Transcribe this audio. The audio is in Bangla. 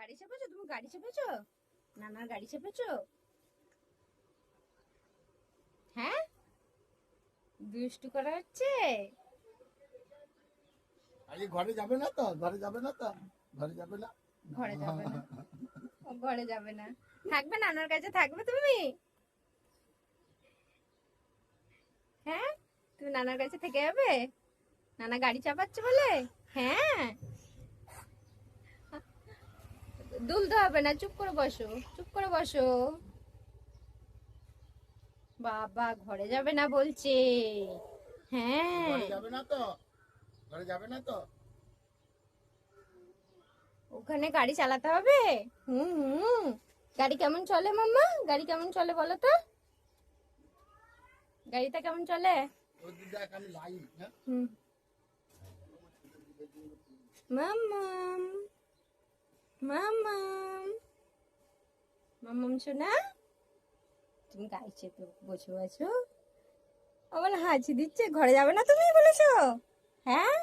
গাড়ি চেপেছো তুমি গাড়ি চেপেছো নানার গাড়ি চেপেছো হ্যাঁ? দুষ্টু করা হচ্ছে? ঘরে যাবে না তো? ঘরে যাবে না তো? ঘরে যাবে না? ঘরে যাবে না। ঘরে যাবে না। থাকবে নানার কাছে থাকবে তুমি? হ্যাঁ? তুমি নানার কাছে থেকে যাবে? নানা গাড়ি চাপাচ্ছে বলে? হ্যাঁ? দুলতে হবে না চুপ করে বসো চুপ করে বসো। বাবা ঘরে যাবে না বলছে। হ্যাঁ। ঘরে যাবে না তো ঘরে যাবে না তো। ওখানে গাড়ি চালাতে হবে? হুম হুম। গাড়ি কেমন চলে মাম্মা? গাড়ি কেমন চলে বলো তো? গাড়িটা কেমন চলে? ওই মামাম। মাম্মাম শোনা? তুমি গাইছে তো, বসে আছো? আমার হাঁচি দিচ্ছে, ঘরে যাবে না তুমি বলেছ? হ্যাঁ?